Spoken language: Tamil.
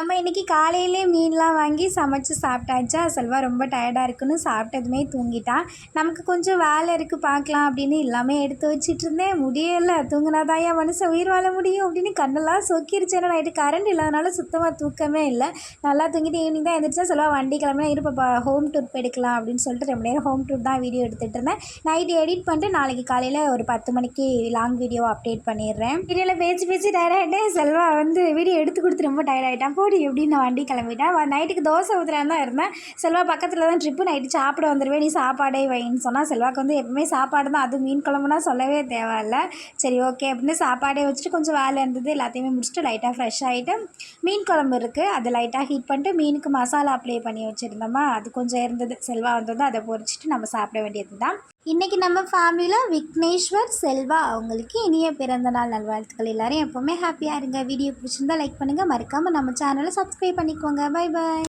நம்ம இன்றைக்கி காலையிலே மீன்லாம் வாங்கி சமைச்சு சாப்பிட்டாச்சா? செல்வா ரொம்ப டயர்டாக இருக்குன்னு சாப்பிட்டதுமே தூங்கிட்டான் நமக்கு கொஞ்சம் வேலை இருக்குது பார்க்கலாம் அப்படின்னு எல்லாமே எடுத்து வச்சிட்டு இருந்தேன் முடியலை. தூங்கினாதாயா மனுஷன் உயிர் வாழ முடியும் அப்படின்னு கண்ணெல்லாம் சொக்கிருச்சு. ஏன்னா நைட்டு கரண்ட் இல்லாதனால சுத்தமாக தூக்கமே இல்லை. நல்லா தூங்கிட்டு ஈவினிங் தான் எழுந்திரிச்சா செல்வா வண்டி கிளம்பினா இருப்பா ஹோம் டூர் எடுக்கலாம் அப்படின்னு சொல்லிட்டு ரொம்ப நேரம் ஹோம் டூர் தான் வீடியோ எடுத்துகிட்டு இருந்தேன். நைட்டு எடிட் பண்ணிட்டு நாளைக்கு காலையில் ஒரு பத்து மணிக்கு லாங் வீடியோ அப்டேட் பண்ணிடுறேன். வீடியோவில் பேச்சு பேச்சு டயர்டாகிட்டேன் செல்வா வந்து வீடியோ எடுத்து கொடுத்து ரொம்ப டயர்டாகிட்டான் அப்படி எப்படின்னு நான் வண்டி கிளம்பிட்டேன். நைட்டுக்கு தோசை ஊற்றுறான்னு தான் இருந்தேன். செல்வா பக்கத்தில் தான் ட்ரிப்பு நைட்டு சாப்பிட வந்துடுவேன் நீ சாப்பாடே வைன்னு சொன்னால் செல்வாக்கு வந்து எப்பவுமே சாப்பாடு தான். அது மீன் குழம்புனா சொல்லவே தேவையில்ல. சரி ஓகே அப்படின்னு சாப்பாடே வச்சுட்டு கொஞ்சம் வேலை இருந்தது. எல்லாத்தையுமே முடிச்சுட்டு லைட்டாக ஃப்ரெஷ் ஆகிட்டு மீன் குழம்பு இருக்குது அதை லைட்டாக ஹீட் பண்ணிட்டு மீனுக்கு மசாலா அப்ளை பண்ணி வச்சுருந்தோமா? அது கொஞ்சம் இருந்தது. செல்வா வந்தது அதை பொரிச்சிட்டு நம்ம சாப்பிட வேண்டியது தான் இன்றைக்கி நம்ம ஃபேமிலியில் விக்னேஸ்வர் செல்வா அவங்களுக்கு இனிய பிறந்த நாள் நல்வாழ்த்துக்கள். எல்லாரும் எப்போவுமே ஹாப்பியாக இருங்க. வீடியோ பிடிச்சிருந்தா லைக் பண்ணுங்கள் மறக்காமல் நம்ம சேனலை சப்ஸ்கிரைப் பண்ணிக்கோங்க. By by